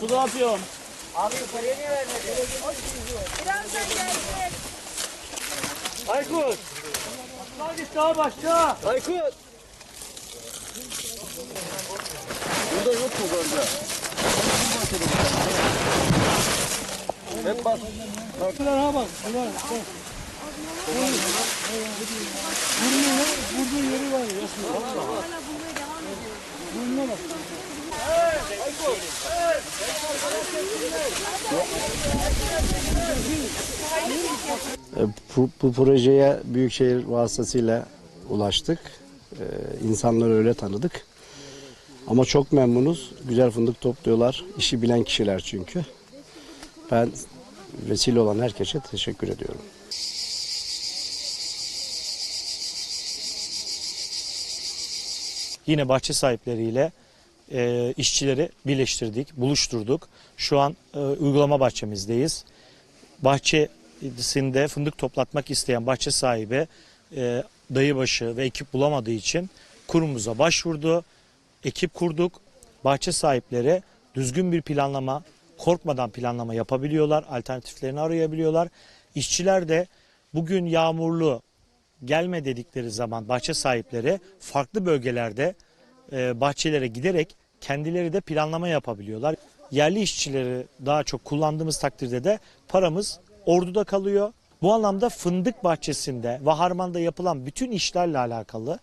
Su ne yapıyorsun? Aykut. Hadi sağa başla. Aykut! Burada yok mu böyle? Hep bak. Şuraya bak. Şuraya bak. E, Bu, bu projeye Büyükşehir vasıtasıyla ulaştık. Ee, insanları öyle tanıdık. Ama çok memnunuz. Güzel fındık topluyorlar. İşi bilen kişiler çünkü. Ben vesile olan herkese teşekkür ediyorum. Yine bahçe sahipleriyle e, işçileri birleştirdik, buluşturduk. Şu an e, uygulama bahçemizdeyiz. Bahçesinde fındık toplatmak isteyen bahçe sahibi e, dayıbaşı ve ekip bulamadığı için kurumumuza başvurdu. Ekip kurduk. Bahçe sahipleri düzgün bir planlama, korkmadan planlama yapabiliyorlar. Alternatiflerini arayabiliyorlar. İşçiler de bugün yağmurlu, gelme dedikleri zaman bahçe sahipleri farklı bölgelerde e, bahçelere giderek kendileri de planlama yapabiliyorlar. Yerli işçileri daha çok kullandığımız takdirde de paramız orduda kalıyor. Bu anlamda fındık bahçesinde ve harmanda yapılan bütün işlerle alakalı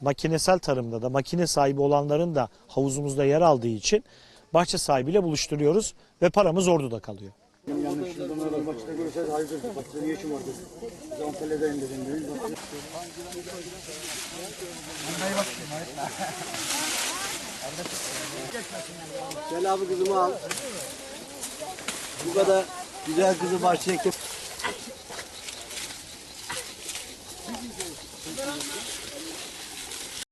makinesel tarımda da makine sahibi olanların da havuzumuzda yer aldığı için bahçe sahibiyle buluşturuyoruz ve paramız orduda kalıyor. Yanlışlıkla bana maçta görürseniz hayırdır. Bak senin işin vardır. Zanteledeyim dedim. Gel abi kızımı al. Bu kadar güzel kızı bahçeye